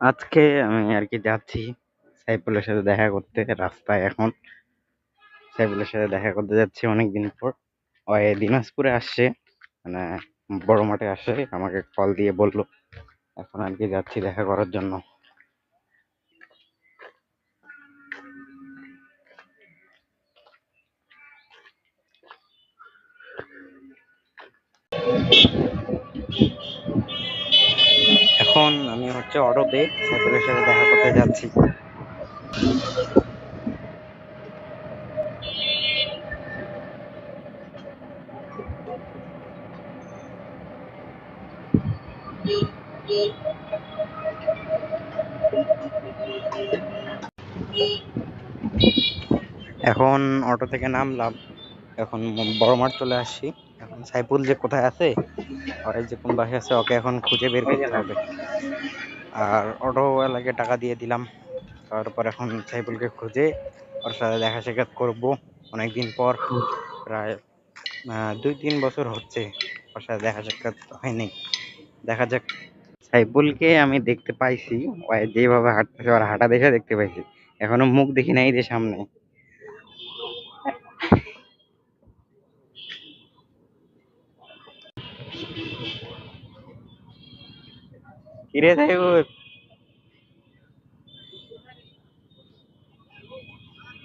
আজকে আমি আর কি যাচ্ছি সাইফুলের সাথে দেখা করতে রাস্তায় এখন। সাইফুলের সাথে দেখা করতে যাচ্ছি অনেকদিন পর। ওই দিনাজপুরে আসছে মানে বড় মাঠে আসে, আমাকে কল দিয়ে বলল, এখন আর কি যাচ্ছি দেখা করার জন্য। এখন আমি হচ্ছে অটোতে সাইফুলের সাথে দেখা করতে যাচ্ছি। এখন অটো থেকে নামলাম। এখন বড় মাঠ চলে আসছি। এখন সাইফুল যে কোথায় আছে আর যে কোন বাসায় আছে ওকে এখন খুঁজে বের করতে হবে। আর অটোওয়ালাকে টাকা দিয়ে দিলাম। তারপর এখন সাইফুলকে খুঁজে ওর সাথে দেখা সাক্ষাৎ করব অনেকদিন পর। প্রায় দুই তিন বছর হচ্ছে ওর সাথে দেখা সাক্ষাৎ হয়নি। দেখা যাক। সাইফুলকে আমি দেখতে পাইছি যেভাবে হাঁটতেছে, ওর হাঁটা দেখে দেখতে পাইছি। এখনও মুখ দেখি নাই যে সামনে। কিরে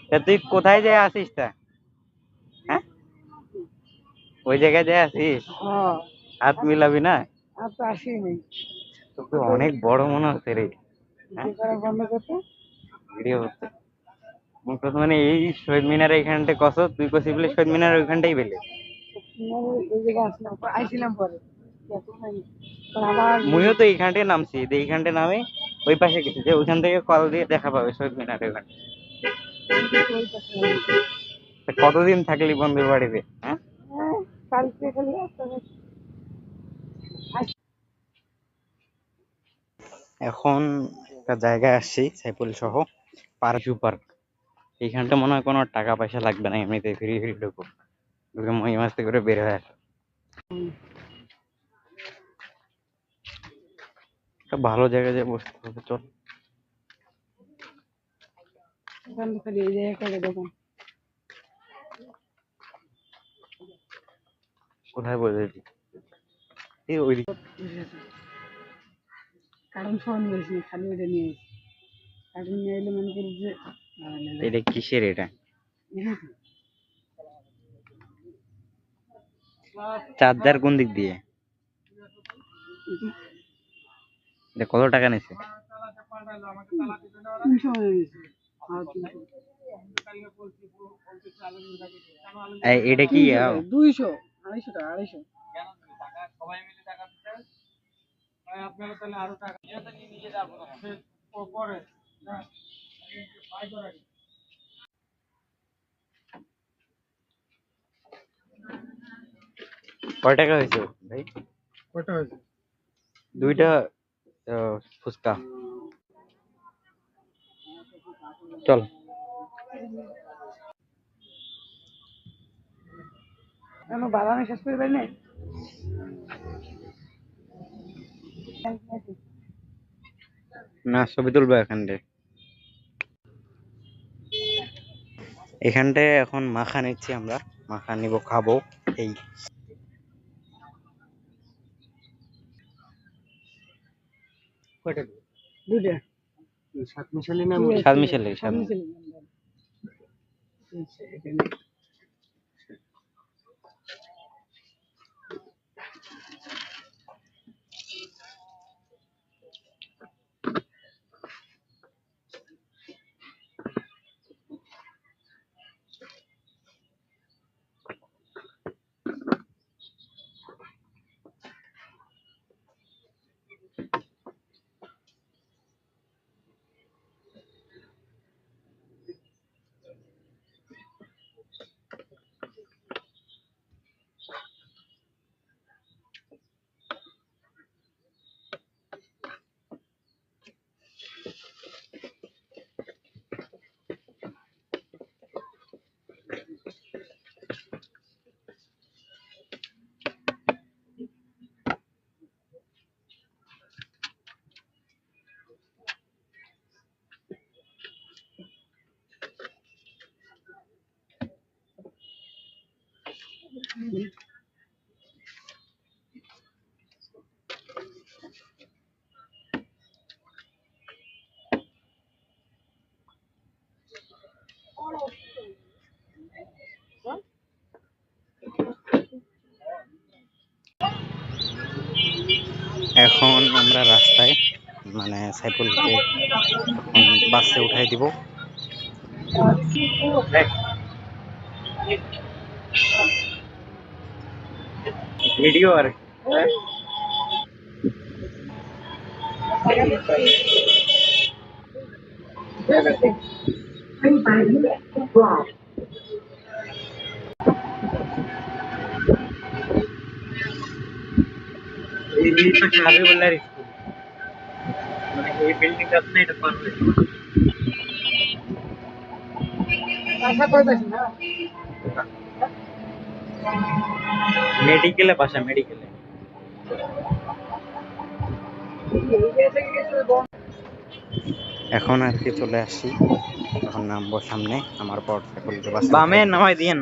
তা তুই কোথায় যায় আসিস তা? হ্যাঁ? ওই জায়গায় যায় আসিস? হ্যাঁ। হাত মিলাবি না? তোকে অনেক বড় মনে হচ্ছে রে। মানে এই শহীদ মিনার এইখানটা কস তুই কষি বলে শহীদ মিনার ওইখানটাই পেলে। আসলাম পরে। মুইও তো এইখানটায় নামছি এইখানটায় নামে ওই পাশে গেছি, যে ওইখান থেকে কল দিয়ে দেখা পাবে শহীদ মিনার। তা কতদিন থাকলি বন্ধুর বাড়িতে? হ্যাঁ? এখন একটা জায়গায় আসছি, সাইফুল সহ পারশু পার্ক। এইখানটা মনে হয় কোনো টাকা পয়সা লাগবে না এমনিতে ফ্রি ফ্রি ঢুকো। ঢুকে মই মাস্তি করে বের হয়ে আসো। একটা ভালো জায়গায় যে বসতে হবে চল। দোকান খালি এই জায়গায় করে দোকান কোথায় বসেছি এই ওই দিকে। কারণ ফোন খালি ওটা নিয়ে এসেছি কারণ নিয়ে এলে মনে করি যে এটা কিসের এটা? চার্জার কোন দিক দিয়ে? কত টাকা নিছে? হয়ে এটা কি দুইশো আড়াইশো টাকা আড়াইশো। কয় টাকা হয়েছে ভাই? কটা হয়েছে? দুইটা ফুচকা। চল। কেন শেষ পারি না ছবি তুলবো এখানটায় এখানটায় এখন মাখা নিচ্ছি আমরা। মাখা নিব খাব এই। কয়টা দুইটা। সাত মিশালি না সাত মিশালে সাত মিশালি। এখন আমরা রাস্তায় মানে সাইকেলকে বাসে উঠাই দিব। ভিডিও আর এই জিনিসটা হাবিবুল্লাহর স্কুল মানে এই মেডিকেলে বাসা মেডিকেলে এখন আর কি চলে আসি। এখন নামবো সামনে আমার পর বাসে বামে নামাই দিয়েন।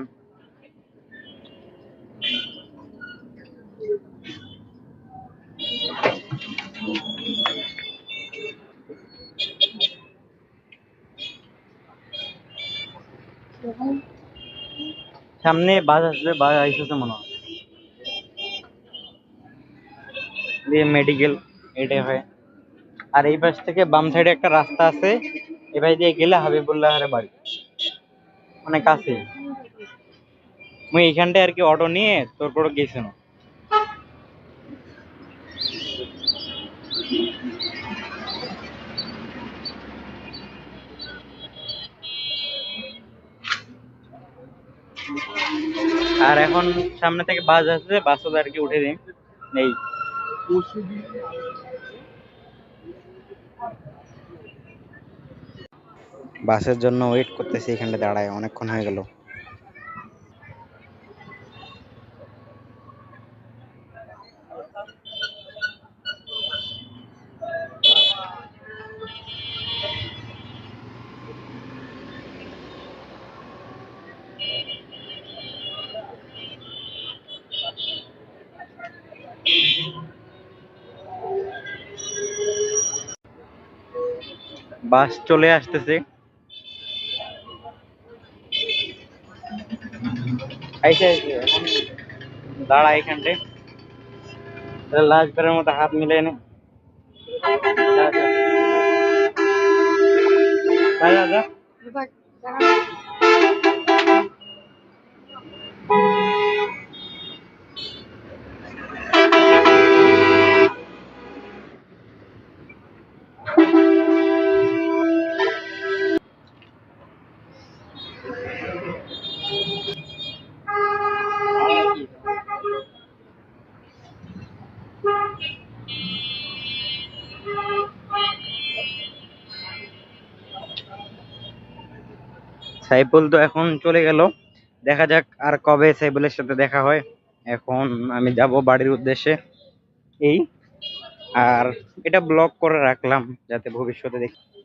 সামনে বাস আসবে, বাস আইসেছে মনে হয়। দিয়ে মেডিকেল এটাই হয়। আর এই পাশ থেকে বাম সাইডে একটা রাস্তা আছে এ পাশ দিয়ে গেলে হাবিবুল্লাহর বাড়ি। অনেক কাছে মুই এইখানটায় আর কি অটো নিয়ে তোর পরে গেছিলাম। আর এখন সামনে থেকে বাস আসছে বাসও আর কি উঠে দিন নেই বাসের জন্য ওয়েট করতেছি এখানটা দাঁড়ায়, অনেকক্ষণ হয়ে গেল। বাস চলে আসতেছে। আইসে আইসে এখন দাঁড়া এখানটায় লাস্ট বারের মতো হাত মিলাই নে। যা, যা, সাইফুল তো এখন চলে গেল। দেখা যাক আর কবে সাইফুলের সাথে দেখা হয়। এখন আমি যাব বাড়ির উদ্দেশ্যে। এই। আর এটা ব্লক করে রাখলাম, যাতে ভবিষ্যতে দেখি।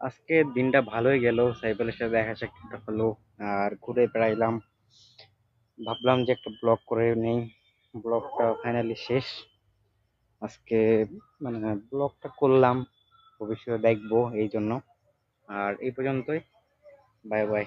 আজকে দিনটা ভালোই গেল, সাইফুলের সাথে দেখা সাক্ষাৎ হলো, আর ঘুরে বেড়াইলাম। ভাবলাম যে একটা ব্লগ করে নেই। ব্লগটা ফাইনালি শেষ। আজকে মানে ব্লগটা করলাম, ভবিষ্যতে দেখব, এই জন্য। আর এই পর্যন্তই। Bye bye